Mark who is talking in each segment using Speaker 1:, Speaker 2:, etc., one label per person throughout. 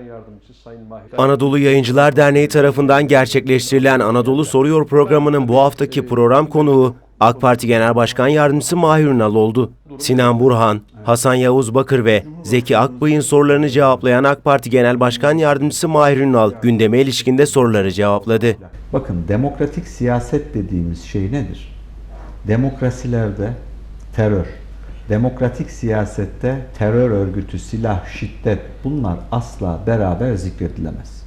Speaker 1: Yardımcısı Sayın Mahir.
Speaker 2: Anadolu Yayıncılar Derneği tarafından gerçekleştirilen Anadolu Soruyor programının bu haftaki program konuğu AK Parti Genel Başkan Yardımcısı Mahir Ünal oldu. Sinan Burhan, Hasan Yavuz Bakır ve Zeki Akbay'ın sorularını cevaplayan AK Parti Genel Başkan Yardımcısı Mahir Ünal gündeme ilişkinde soruları cevapladı.
Speaker 3: Bakın demokratik siyaset dediğimiz şey nedir? Demokrasilerde terör, demokratik siyasette terör örgütü, silah, şiddet bunlar asla beraber zikredilemez.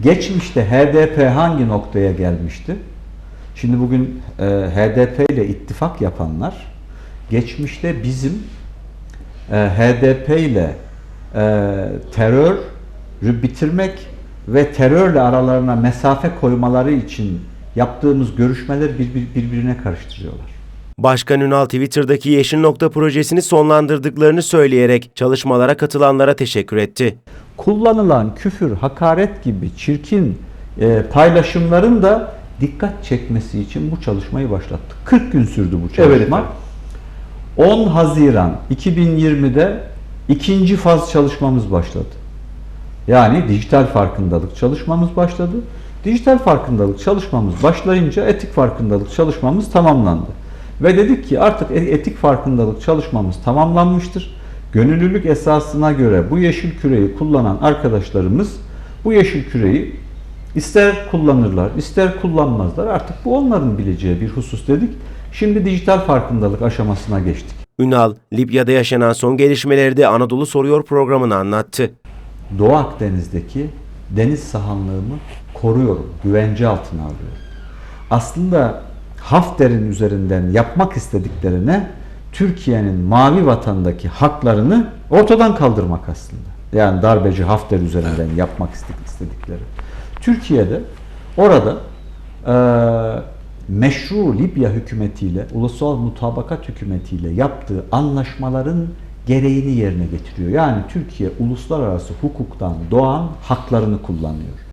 Speaker 3: Geçmişte HDP hangi noktaya gelmişti? Şimdi bugün e, HDP ile ittifak yapanlar geçmişte bizim e, HDP ile e, terörü bitirmek ve terörle aralarına mesafe koymaları için yaptığımız görüşmeler birbir- birbirine karıştırıyorlar.
Speaker 2: Başkan Ünal Twitter'daki Yeşil Nokta projesini sonlandırdıklarını söyleyerek çalışmalara katılanlara teşekkür etti.
Speaker 3: Kullanılan küfür, hakaret gibi çirkin e, paylaşımların da dikkat çekmesi için bu çalışmayı başlattık. 40 gün sürdü bu çalışma.
Speaker 1: Evet efendim.
Speaker 3: 10 Haziran 2020'de ikinci faz çalışmamız başladı. Yani dijital farkındalık çalışmamız başladı. Dijital farkındalık çalışmamız başlayınca etik farkındalık çalışmamız tamamlandı. Ve dedik ki artık e- etik farkındalık çalışmamız tamamlanmıştır. Gönüllülük esasına göre bu yeşil küreyi kullanan arkadaşlarımız bu yeşil küreyi ister kullanırlar, ister kullanmazlar. Artık bu onların bileceği bir husus dedik. Şimdi dijital farkındalık aşamasına geçtik.
Speaker 2: Ünal, Libya'da yaşanan son gelişmeleri de Anadolu Soruyor programını anlattı.
Speaker 3: Doğu Akdeniz'deki deniz sahanlığımı koruyorum, güvence altına alıyorum. Aslında Hafter'in üzerinden yapmak istediklerine Türkiye'nin mavi vatandaki haklarını ortadan kaldırmak aslında. Yani darbeci Hafter üzerinden yapmak istedik- istedikleri. Türkiye'de orada eee meşru Libya hükümetiyle, ulusal mutabakat hükümetiyle yaptığı anlaşmaların gereğini yerine getiriyor. Yani Türkiye uluslararası hukuktan doğan haklarını kullanıyor.